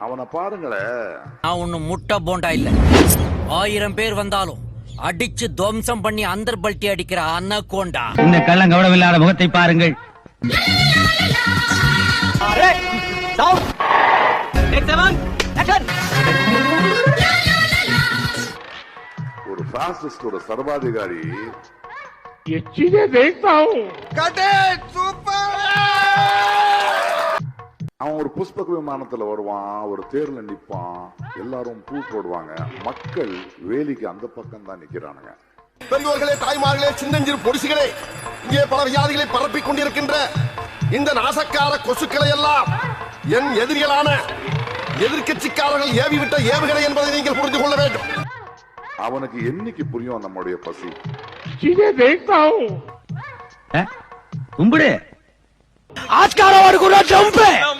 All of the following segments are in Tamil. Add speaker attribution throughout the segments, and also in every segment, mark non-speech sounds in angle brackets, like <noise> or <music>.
Speaker 1: அவனை பாருங்களேன்
Speaker 2: நான் ஒண்ணு முட்டை போண்டா இல்ல. ஆயிரம் பேர் வந்தாலும் அடிச்சு துவம்சம் பண்ணி அந்தர் பல்ட்டி அடிக்கிற அன்னகோண்டா
Speaker 3: இந்த கள்ளம் கவனமில்லாத முகத்தை பாருங்கள்.
Speaker 1: ஒரு பாசிஸ்ட் ஒரு சர்வாதிகாரி. அவன் ஒரு புஷ்பக விமானத்துல வருவான் ஒரு தேர்ல நிப்பான் எல்லாரும் பூ போடுவாங்க. மக்கள் வேலிக்கு அந்த பக்கம் தான் நிக்கிறானுங்க.
Speaker 4: பெரியோர்களே தாய்மார்களே சின்னஞ்சிறு பொடிசுகளே இங்கே பல வியாதிகளை பரப்பிக் கொண்டிருக்கின்ற இந்த நாசக்கார கொசுக்களை எல்லாம் என் எதிரிகளான எதிர்க்கட்சிக்காரர்கள் ஏவி விட்ட ஏவுகணை என்பதை நீங்கள் புரிந்து கொள்ள வேண்டும்.
Speaker 1: அவனுக்கு என்னைக்கு புரியும் நம்முடைய பசி?
Speaker 3: கும்பிடு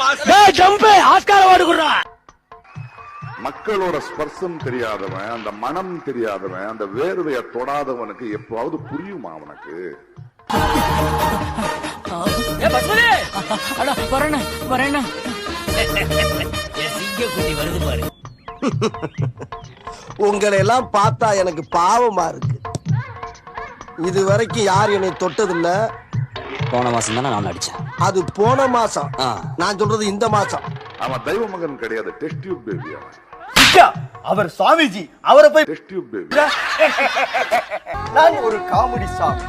Speaker 1: மக்களோட ஸ்பர்சம் தெரியாதவன் அந்த மனம் தெரியாதவன் அந்த வேர்வைய தொடாதவனுக்கு எப்பவாவது புரியுமா அவனுக்கு
Speaker 5: உங்களை எல்லாம் பார்த்தா எனக்கு பாவமா இருக்கு. இது வரைக்கும் யார் என்னை தொட்டதில்ல?
Speaker 6: போன மாசம் தானே நான் அடிச்சேன்
Speaker 5: அது போன மாசம். நான் சொல்றது இந்த மாசம்.
Speaker 1: அவன் தெய்வ மகன் கிடையாது டெஸ்ட் டியூப் பேபி அவன்.
Speaker 7: அவர் சுவாமிஜி அவரை போய்
Speaker 1: டெஸ்ட் டியூப் பேபி
Speaker 7: நான் ஒரு காமெடி சாமி.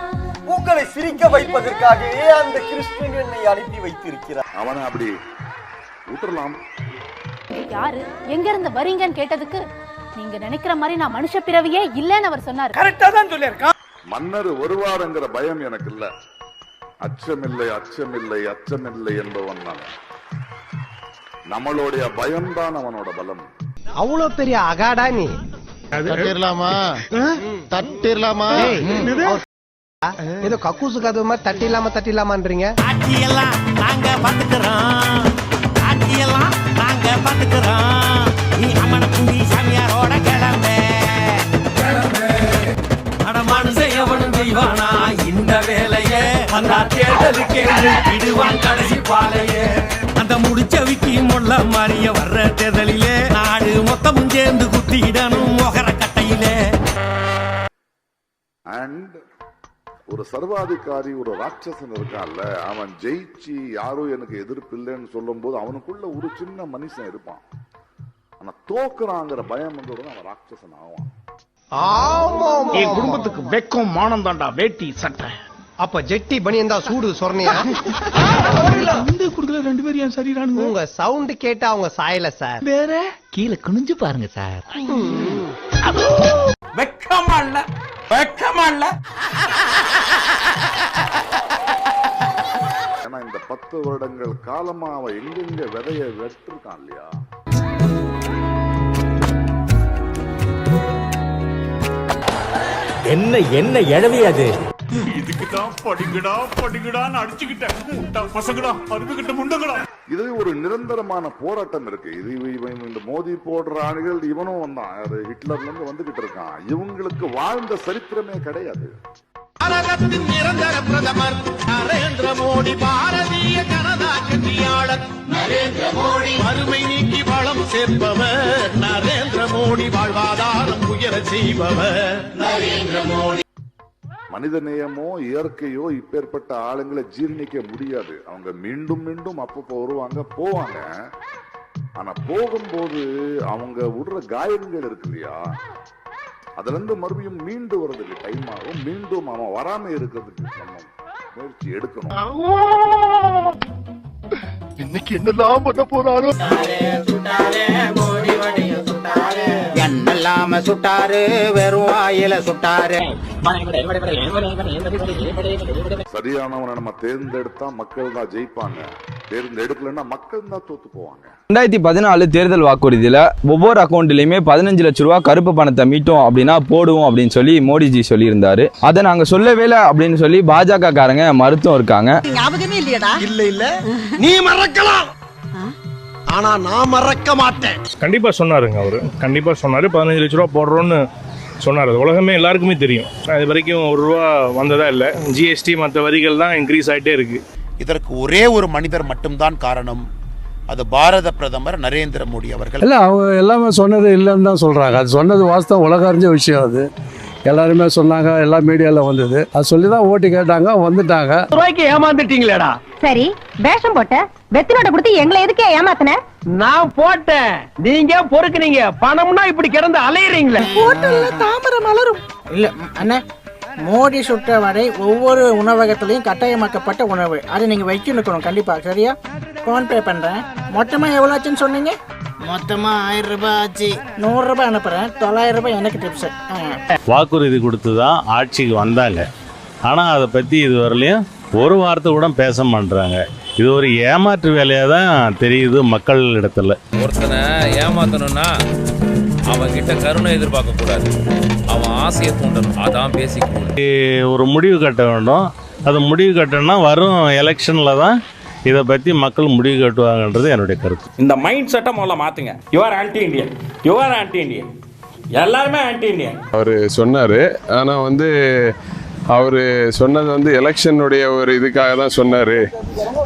Speaker 7: உங்களை சிரிக்க வைப்பதற்காகவே அந்த கிருஷ்ணன் என்னை அனுப்பி வைத்திருக்கிறார்.
Speaker 1: அவனை அப்படி விட்டுறலாம்.
Speaker 8: யாரு? எங்க இருந்து வரீங்கன்னு கேட்டதுக்கு நீங்க நினைக்கிற மாதிரி நான் மனுஷ பிறவியே இல்லைன்னு அவர் சொன்னாரு.
Speaker 7: கரெக்டா தான் சொல்லியிருக்கான்.
Speaker 1: மன்னர் வருவாருங்கிற பயம் எனக்கு இல்ல. அச்சமில்லை அச்சமில்லை அச்சமில்லை என்பவன் நான். நம்மளுடைய பயம்தான் அவனோட பலம்.
Speaker 5: அவ்வளவு பெரிய அகாடா நீ.
Speaker 9: தட்டிடலாமா தட்டிடலாமா
Speaker 5: ஏதோ கக்கூசு கதவு மாதிரி தட்டி இல்லாம தட்டி இல்லாமன்றீங்க
Speaker 6: ஆட்சியெல்லாம் நாங்க பாத்துக்கிறோம் அந்த தேடலுக்கு இடுவான் கடைசி பாலையே. அந்த முடிச்ச விக்கி முள்ள மாறிய வர்ற தேர்தலிலே நாடு மொத்தமும் சேர்ந்து குத்திடணும் மொகர கட்டையிலே.
Speaker 1: அண்ட் ஒரு சர்வாதிகாரி ஒரு ராட்சசன் இருக்கான்ல அவன் ஜெயிச்சு யாரோ எனக்கு எதிர்ப்பு இல்லைன்னு சொல்லும் போது அவனுக்குள்ள ஒரு சின்ன மனுஷன் இருப்பான். ஆனா தோக்குறாங்கிற பயம் வந்து உடனே அவன் ராட்சசன் ஆவான்.
Speaker 9: என் குடும்பத்துக்கு வெக்கம் மானம் தாண்டா வேட்டி சட்டை.
Speaker 5: அப்ப ஜெட்டி பனியன் தான் சூடு சொரணையா?
Speaker 9: இந்த <laughs> குடுக்கல ரெண்டு பேரும் ஏன் சரிடானுங்க
Speaker 5: உங்க சவுண்ட் கேட்டா அவங்க சாயல சார்.
Speaker 9: வேற?
Speaker 3: கீழே குனிஞ்சு பாருங்க சார். <laughs>
Speaker 6: வெக்கமா இல்ல வெக்கமா இல்ல
Speaker 1: ஏன்னா இந்த பத்து வருடங்கள் காலமா அவன் எங்கெங்க விதைய வெட்டிருக்கான் இல்லையா?
Speaker 7: என்ன என்ன எழவி அது?
Speaker 9: இதுக்குதான் படிங்கடா படிங்கடான்னு அடிச்சுக்கிட்டேன். முட்டா பசங்கடா அருமைகிட்ட முண்டங்கடா.
Speaker 1: இது ஒரு நிரந்தரமான போராட்டம் இருக்கு. இது இந்த மோதி போடுற ஆளுகள் இவனும் வந்தான். ஹிட்லர்ல இருந்து வந்துகிட்டு இருக்கான். இவங்களுக்கு வாழ்ந்த சரித்திரமே கிடையாது.
Speaker 4: பாரதத்தின் நிரந்தர பிரதமர் நரேந்திர மோடி பாரதிய ஜனதா கட்சியாளர் நரேந்திர மோடி. வறுமை நீக்கி வளம் சேர்ப்பவர் நரேந்திர மோடி. வாழ்வாதாரம் உயர செய்பவர் நரேந்திர மோடி.
Speaker 1: மனித நேயமோ இயற்கையோ இப்பேற்பட்ட ஆளுங்களை ஜீர்ணிக்க முடியாது. அவங்க மீண்டும் மீண்டும் அப்பப்போ வருவாங்க போவாங்க. ஆனா போகும்போது அவங்க விடுற காயங்கள் இருக்கு இல்லையா? அதுல இருந்து மறுபடியும் மீண்டு வர்றதுக்கு டைம் ஆகும். மீண்டும் அவன் வராம இருக்கிறதுக்கு நம்ம முயற்சி எடுக்கணும்.
Speaker 9: இன்னைக்கு என்னெல்லாம் பண்ண போறாரோ?
Speaker 6: என்னெல்லாம சுட்டாரு வெறும் வாயில சுட்டாரு.
Speaker 1: சரியானவனை நம்ம தேர்ந்தெடுத்தா மக்கள் தான் ஜெயிப்பாங்க. தேர்ந்தெடுக்கலன்னா மக்கள் தான் தோத்து போவாங்க.
Speaker 10: ரெண்டாயிரத்தி பதினாலு தேர்தல் வாக்குறுதியில் ஒவ்வொரு அக்கௌண்ட்லையுமே பதினஞ்சு லட்ச ரூபா கருப்பு பணத்தை மீட்டோம் அப்படின்னா போடுவோம் அப்படின்னு சொல்லி மோடிஜி சொல்லியிருந்தாரு. அதை நாங்கள் சொல்லவே இல்லை அப்படின்னு சொல்லி பாஜக காரங்க மருத்துவம் இருக்காங்க.
Speaker 8: ஞாபகமே இல்லையடா.
Speaker 5: இல்ல இல்ல. நீ மறக்கலாம். ஆனா நான் மறக்க மாட்டேன்.
Speaker 9: கண்டிப்பா சொன்னாருங்க அவரு. கண்டிப்பா சொன்னாரு. பதினஞ்சு லட்ச ரூபா போடுறோம்னு சொன்னார். அது உலகமே எல்லாருக்குமே தெரியும். அது வரைக்கும் ஒரு ரூபா வந்ததா இல்லை. ஜிஎஸ்டி மற்ற வரிகள் தான் இன்க்ரீஸ் ஆகிட்டே இருக்கு.
Speaker 4: இதற்கு ஒரே ஒரு மனிதர் மட்டும்தான் காரணம்.
Speaker 11: அது பாரத பிரதமர் நரேந்திர மோடி அவர்கள்.
Speaker 12: இல்லை அவங்க எல்லாமே சொன்னது இல்லைன்னு தான் சொல்கிறாங்க அது சொன்னது வாஸ்தவம். உலக அறிஞ்ச விஷயம் அது. எல்லாருமே சொன்னாங்க எல்லா மீடியாவில் வந்தது. அது சொல்லி தான் ஓட்டு கேட்டாங்க வந்துட்டாங்க.
Speaker 3: ரூபாய்க்கு ஏமாந்துட்டீங்களேடா
Speaker 13: சரி வேஷம் போட்ட வெத்தினோட கொடுத்து எங்களை எதுக்கே ஏமாத்தின?
Speaker 3: நான் போட்டேன். நீங்க பொறுக்குனீங்க. பணம்னா இப்படி கிடந்து அலையறீங்களே.
Speaker 7: இல்ல அண்ணா மோடி சுட்ட வடை ஒவ்வொரு உணவகத்திலையும் கட்டாயமாக்கப்பட்ட உணவு. அதை நீங்க வைக்கணும் கண்டிப்பா. சரியா? போன் பே பண்றேன். மொத்தமா எவ்வளவு ஆச்சுன்னு சொன்னீங்க? மொத்தமா ஆயிரம் ரூபாய் ஆச்சு. நூறு ரூபாய் அனுப்புறேன். தொள்ளாயிரம் ரூபாய் எனக்கு டிப்ஸ்
Speaker 14: வாக்குறுதி கொடுத்து தான் ஆட்சிக்கு வந்தாங்க. ஆனால் அதை பற்றி இது வரலையும் ஒரு வார்த்தை கூட பேச மாட்றாங்க. இது ஒரு ஏமாற்று வேலையாக தான் தெரியுது மக்கள் இடத்துல
Speaker 15: ஒருத்தனை ஏமாத்தணும்னா அவன் கிட்ட கருணை எதிர்பார்க்க கூடாது. அவன் ஆசையை தூண்டணும். அதான் பேசிக்
Speaker 14: ஒரு முடிவு கட்ட வேண்டும். அது முடிவு கட்டணும்னா வரும் எலெக்ஷனில் தான் இதை பற்றி மக்கள் முடிவு கட்டுவாங்கன்றது என்னுடைய கருத்து.
Speaker 3: இந்த மைண்ட் செட்டை முதல்ல மாத்துங்க. Your anti Indian your anti Indian எல்லாருமே ஆன்டி இந்தியன்
Speaker 12: அவர் சொன்னார். ஆனால் வந்து அவர் சொன்னது வந்து எலெக்ஷனுடைய ஒரு இதுக்காக தான் சொன்னார்.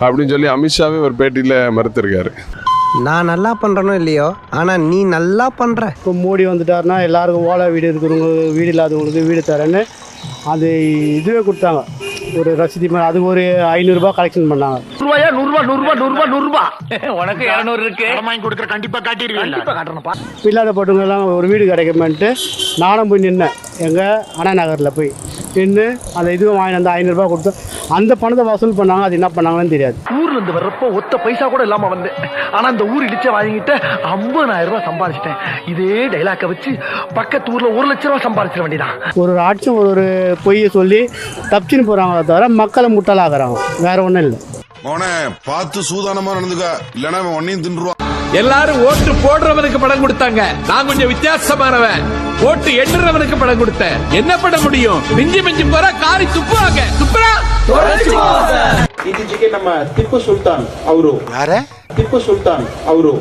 Speaker 12: அப்படின்னு சொல்லி அமித்ஷாவே ஒரு பேட்டியில் மறுத்திருக்காரு.
Speaker 16: நான் நல்லா பண்றனோ இல்லையோ? ஆனா நீ நல்லா பண்ற.
Speaker 12: இப்போ மோடி வந்துட்டாருன்னா எல்லாருக்கும் ஓலை வீடு இருக்கிறவங்க வீடு இல்லாதவங்களுக்கு வீடு தரேன்னு அது இதுவே கொடுத்தாங்க. ஒரு ரசீதி மாதிரி அது ஒரு ஐநூறுரூபா கலெக்ஷன் பண்ணாங்க.
Speaker 3: ரூபாயா நூறுபா நூறுபா நூறுபா நூறுபா உனக்கு இரநூறு இருக்கு.
Speaker 11: வாங்கி கொடுக்குற கண்டிப்பா காட்டிடுவீங்க
Speaker 3: காட்டுறப்பா
Speaker 12: இல்லாத போட்டவங்க எல்லாம் ஒரு வீடு கிடைக்குமென்ட்டு நானும் போய் நின்னேன். எங்கள் அண்ணா நகரில் போய். நின்று அந்த இதுவும் வாங்கி வந்து ஐநூறுரூபா கொடுத்து அந்த பணத்தை வசூல் பண்ணாங்க அது என்ன பண்ணாங்கன்னு தெரியாது.
Speaker 3: ஊர்ல இருந்து வர்றப்போ ஒத்த பைசா கூட இல்லாம வந்தேன். ஆனா இந்த ஊர் இடிச்ச வாங்கிட்டு ஐம்பதாயிரம் ரூபாய் சம்பாதிச்சிட்டேன் இதே டைலாக்க வச்சு பக்கத்து ஊர்ல ஒரு லட்ச ரூபாய் சம்பாதிச்சிட வேண்டியதான்
Speaker 12: ஒரு ஒரு ஆட்சியும் ஒரு ஒரு பொய்யை சொல்லி தப்பிச்சுன்னு போகிறாங்களே தவிர மக்களை முட்டாளாகிறாங்க வேற ஒன்றும் இல்லை.
Speaker 6: மோனே பார்த்து சூதானமா நடந்துக்க. இல்லைன்னா அவன் ஒன்னையும் தின்றுவான்
Speaker 3: எல்லாரும் ஓட்டு போடுறவனுக்கு படம் கொடுத்தாங்க நான் கொஞ்சம் வித்தியாசமானவன் ஓட்டு எண்ணுறவனுக்கு படம் கொடுத்தேன் என்ன பண்ண முடியும் மிஞ்சி மிஞ்சி போற காரி துப்புவாங்க துப்புறா
Speaker 11: ಇತ್ತೀಚೆಗೆ ನಮ್ಮ ಟಿಪ್ಪು ಸುಲ್ತಾನ್ ಅವರು ಟಿಪ್ಪು ಸುಲ್ತಾನ್ ಅವರು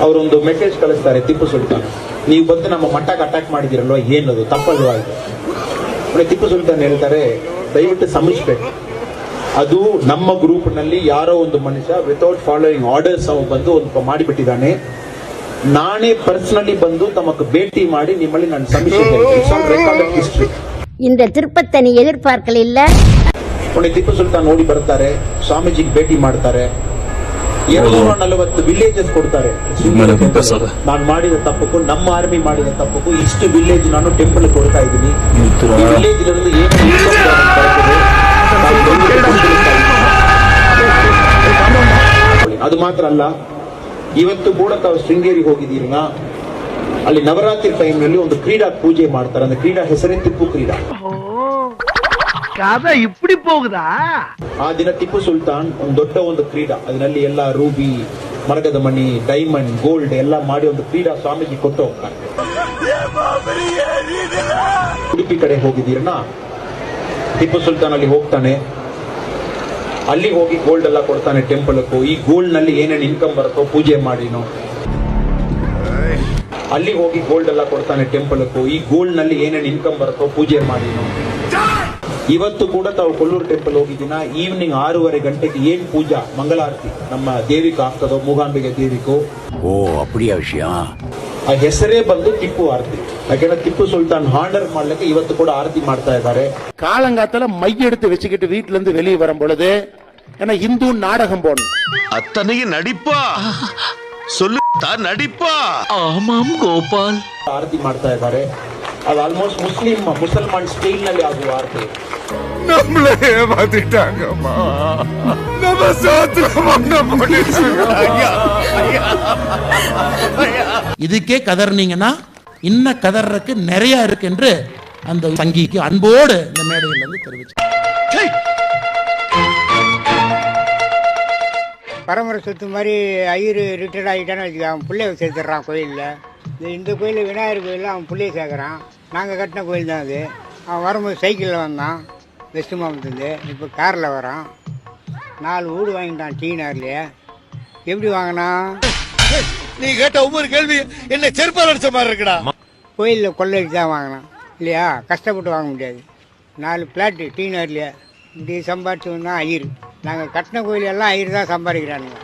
Speaker 11: ಅವರೊಂದು ಮೆಸೇಜ್ ಕಳಿಸ್ತಾರೆ ಟಿಪ್ಪು ಸುಲ್ತಾನ್ ನೀವು ಬಂದು ನಮ್ಮ ಮಠಕ್ಕೆ ಅಟ್ಯಾಕ್ ಮಾಡಿದಿರಲ್ವಾ ಏನದು ತಪ್ಪಲ್ವಾ ಇದು ಆಮೇಲೆ ಟಿಪ್ಪು ಸುಲ್ತಾನ್ ಹೇಳ್ತಾರೆ ದಯವಿಟ್ಟು ಸಮಜಿಸ್ಬೇಕು ಅದು ನಮ್ಮ ಗ್ರೂಪ್ನಲ್ಲಿ ಯಾರೋ ಒಂದು ಮನುಷ್ಯ ವಿತೌಟ್ ಫಾಲೋಯಿಂಗ್ ಆರ್ಡರ್ಸ್ ಅವ ಬಂದು ಒಂದು ಮಾಡಿಬಿಟ್ಟಿದ್ದಾನೆ. ನಾನೇ ಪರ್ಸನಲಿ ಬಂದು ತಮಗೆ ಭೇಟಿ ಮಾಡಿ ನಿಮ್ಮಲ್ಲಿ ನನ್ನ ಸಮೀಕ್ಷೆ ಹಿಸ್ಟ್ರಿ
Speaker 13: ತಿರುಪತಿ திருப்பத்தனி எதிர்பார்க்கல ಇಲ್ಲ
Speaker 11: ಉಣ್ಣೆ ಟಿಪ್ಪು ಸುಲ್ತಾನ್ ನೋಡಿ ಬರ್ತಾರೆ ಸ್ವಾಮೀಜಿಗೆ ಭೇಟಿ ಮಾಡ್ತಾರೆ. ನಲವತ್ತು ವಿಲೇಜಸ್ ಕೊಡ್ತಾರೆ. ನಾನು ಮಾಡಿದ ತಪ್ಪಕ್ಕೂ ನಮ್ಮ ಆರ್ಮಿ ಮಾಡಿದ ತಪ್ಪಕ್ಕೂ ಇಷ್ಟು ವಿಲೇಜ್ ನಾನು ಟೆಂಪಲ್ ಕೊಡ್ತಾ ಇದ್ದೀನಿ. ವಿಲೇಜ್ ಏನು ಅದು ಮಾತ್ರ ಅಲ್ಲ ಇವತ್ತು ಕೂಡ ತಾವು ಶೃಂಗೇರಿ ಹೋಗಿದ್ದೀರಾ ಅಲ್ಲಿ ನವರಾತ್ರಿ ಟೈಮ್ನಲ್ಲಿ ಒಂದು ಕ್ರೀಡಾ ಪೂಜೆ ಮಾಡ್ತಾರೆ ಅಂದ್ರೆ ಕ್ರೀಡಾ ಹೆಸರೇ ತಿಪ್ಪು ಕ್ರೀಡಾ
Speaker 3: ಇಪ್ಪಡಿ ಹೋಗುದಾ
Speaker 11: ಆ ದಿನ ಟಿಪ್ಪು ಸುಲ್ತಾನ್ ಒಂದು ದೊಡ್ಡ ಒಂದು ಕ್ರೀಡಾ ಅದರಲ್ಲಿ ಎಲ್ಲ ರೂಬಿ ಮರಗದ ಮಣಿ ಡೈಮಂಡ್ ಗೋಲ್ಡ್ ಎಲ್ಲ ಮಾಡಿ ಒಂದು ಕ್ರೀಡಾ ಸ್ವಾಮೀಜಿ ಕೊಟ್ಟು ಹೋಗ್ತಾರೆ ಉಡುಪಿ ಕಡೆ ಹೋಗಿದ್ದೀರಾ ಟಿಪ್ಪು ಸುಲ್ತಾನ್ ಅಲ್ಲಿ ಹೋಗ್ತಾನೆ ಅಲ್ಲಿ ಹೋಗಿ ಗೋಲ್ಡ್ ಎಲ್ಲ ಕೊಡ್ತಾನೆ ಟೆಂಪಲ್ಗೂ ಈ ಗೋಲ್ಡ್ನಲ್ಲಿ ಏನೇನು ಇನ್ಕಮ್ ಬರುತ್ತೋ ಪೂಜೆ ಮಾಡಿನೋ. ಅಲ್ಲಿ ಹೋಗಿ ಗೋಲ್ಡ್ ಎಲ್ಲ ಕೊಡ್ತಾನೆ ಟೆಂಪಲ್ಗೂ ಈ ಗೋಲ್ಡ್ನಲ್ಲಿ ಏನೇನು ಇನ್ಕಮ್ ಬರುತ್ತೋ ಪೂಜೆ ಮಾಡಿನೋ. ಇವತ್ತು ಕೂಡ ತಾವು ಕೊಲ್ಲೂರು ಟೆಂಪಲ್ ಹೋಗಿದ್ದೀನ. ಈವ್ನಿಂಗ್ ಆರೂವರೆ ಗಂಟೆಗೆ ಏನ್ ಪೂಜಾ? ಮಂಗಳಾರತಿ. ನಮ್ಮ ದೇವಿಗೆ ಆಗ್ತದೋ ಮೂಗಾಂಬಿಗೆ ದೇವಿಕೋ.
Speaker 3: ಓ ಅಪ್ಪಡಿಯ ವಿಷಯ.
Speaker 11: ಆ ಹೆಸರೇ ಬಂದು ಟಿಪ್ಪು ಆರತಿ. ಯಾಕೆಂದ್ರೆ ಟಿಪ್ಪು ಸುಲ್ತಾನ್ ಹಾರ್ಡರ್ ಮಾಡ್ಲಿಕ್ಕೆ ಇವತ್ತು ಕೂಡ ಆರತಿ ಮಾಡ್ತಾ ಇದ್ದಾರೆ
Speaker 6: காலங்காத்தால மைய எடுத்து வச்சுக்கிட்டு வீட்டுல இருந்து வெளியே வரும் பொழுது ஏன்னா இந்து நாடகம் போடணும்
Speaker 3: அத்தனையும் நடிப்பா சொல்லு நடிப்பா ஆமாம் கோபால்
Speaker 11: ಆರತಿ ಮಾಡ್ತಾ ಇದ್ದಾರೆ ಅದು ಆಲ್ಮೋಸ್ಟ್ ಮುಸ್ಲಿಂ ಮುಸಲ್ಮಾನ್ ಸ್ಟೈಲ್ ನಲ್ಲಿ ಆಗುವ ಆರತಿ
Speaker 6: நம்மளே ஏமாத்திட்டாங்கம்மா நம்ம சாத்திரம்
Speaker 11: இதுக்கே கதறினீங்கன்னா இன்னும் கதறக்கு நிறைய இருக்கு என்று அந்த சங்கிக்கு அன்போடு இந்த மேடையில் வந்து தெரிவிச்சு
Speaker 7: பரம்பரை சொத்து மாதிரி ஐயர் ரிட்டையர்ட் ஆகிட்டான்னு வச்சுக்க அவன் பிள்ளைய சேர்த்துட்றான் கோயிலில். இந்த கோயிலில் கோயில் விநாயகர் கோயிலில் அவன் பிள்ளைய சேர்க்குறான். நாங்கள் கட்டின கோயில் தான் அது. அவன் வரும்போது சைக்கிளில் வந்தான் வெஸ்ட் மாவட்டத்துலேருந்து. இப்போ காரில் வரான். நாலு வீடு வாங்கிட்டான் டீ நகர்லையே எப்படி வாங்கினான்?
Speaker 3: நீ கேட்ட ஒவ்வொரு கேள்வி என்ன செருப்பால் அடிச்ச மாதிரி இருக்குடா.
Speaker 7: கோயிலில் கொள்ளைக்கு தான் வாங்கினான் இல்லையா? கஷ்டப்பட்டு வாங்க முடியாது. நாலு பிளாட்டு டீ நகர்லையே. இப்படி சம்பாதிச்சவன் தான் ஐயர். நாங்கள் கட்டின கோயில் எல்லாம் ஐயர் தான் சம்பாதிக்கிறானுங்க.